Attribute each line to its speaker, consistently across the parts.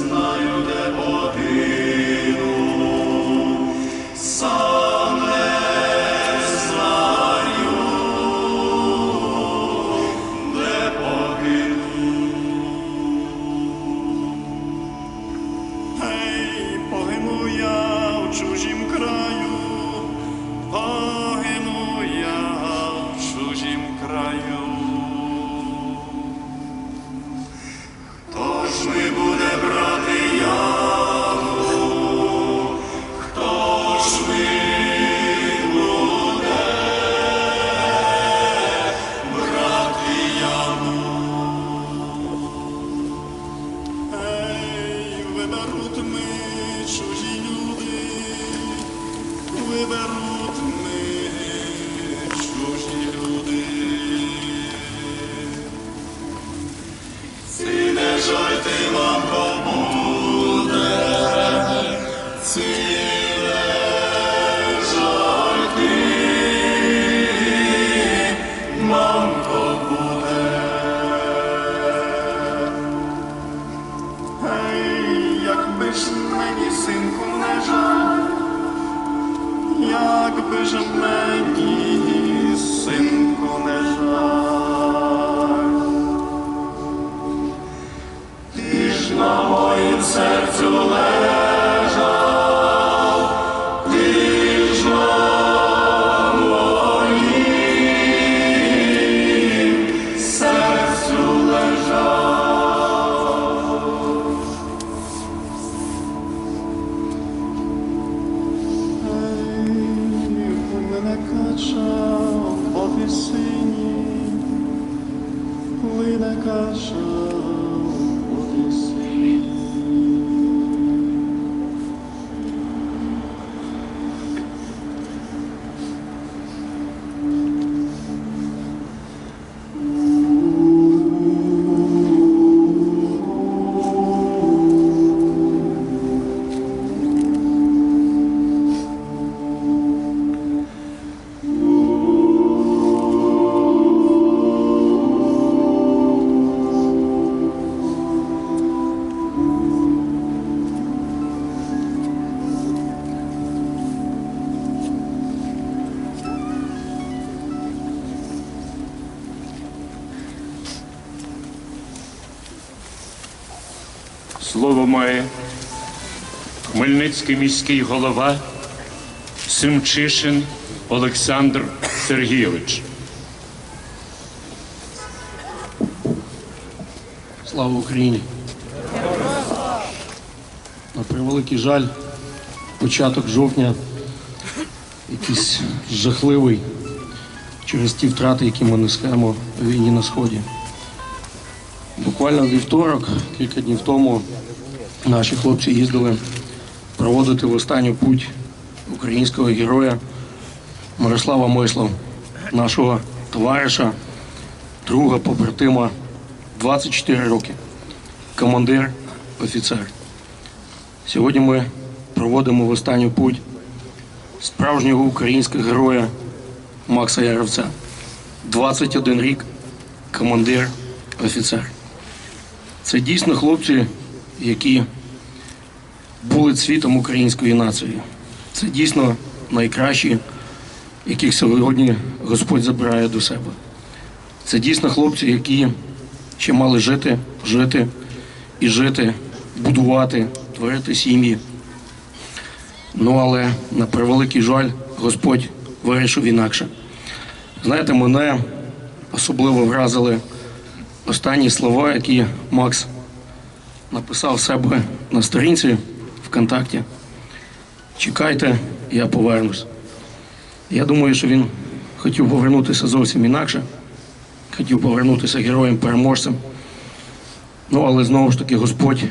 Speaker 1: знаю, де погину, сам не знаю, погину. Я в чужім краї. ми буде брати. Якби ж мені, синку, не жаль. casa.
Speaker 2: Слово має Хмельницький міський голова Симчишин Олександр Сергійович.
Speaker 3: Слава Україні! На превеликий жаль, початок жовтня якийсь жахливий через ті втрати, які ми несемо війні на Сході. Буквально вівторок, кілька днів тому, наші хлопці їздили проводити в останню путь українського героя Мирослава Мислав, нашого товариша, друга, побратима 24 роки, командир, офіцер. Сьогодні ми проводимо в останню путь справжнього українського героя Макса Яровця. 21 рік, командир, офіцер. Це дійсно хлопці, які були цвітом української нації. Це дійсно найкращі, яких сьогодні Господь забирає до себе. Це дійсно хлопці, які ще мали жити, жити і жити, будувати, творити сім'ї. Ну але на превеликий жаль, Господь вирішив інакше. Знаєте, мене особливо вразили останні слова, які Макс написав себе на сторінці ВКонтакті. Чекайте, я повернусь. Я думаю, що він хотів повернутися зовсім інакше хотів повернутися героєм-переможцем. Ну, але знову ж таки Господь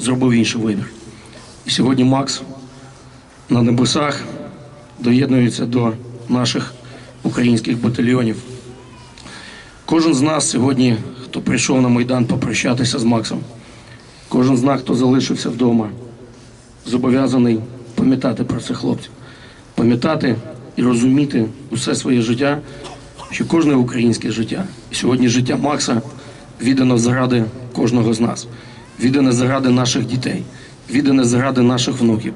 Speaker 3: зробив інший вибір. І сьогодні Макс на небесах доєднується до наших українських батальйонів. Кожен з нас сьогодні, хто прийшов на Майдан попрощатися з Максом, кожен з нас, хто залишився вдома, зобов'язаний пам'ятати про цих хлопців, пам'ятати і розуміти усе своє життя, що кожне українське життя, сьогодні життя Макса віддано заради кожного з нас, віддане заради наших дітей, віддане заради наших внуків,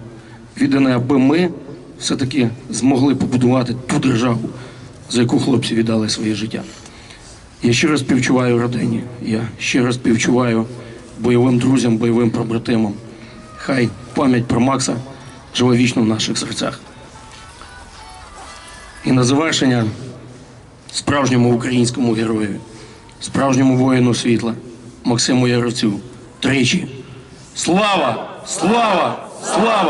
Speaker 3: віддане, аби ми все-таки змогли побудувати ту державу, за яку хлопці віддали своє життя. Я щиро співчуваю родині, я щиро співчуваю бойовим друзям, бойовим побратимам. Хай пам'ять про Макса живе вічно в наших серцях. І на завершення справжньому українському герою, справжньому воїну світла Максиму Яровцю. Тричі. Слава! Слава! Слава!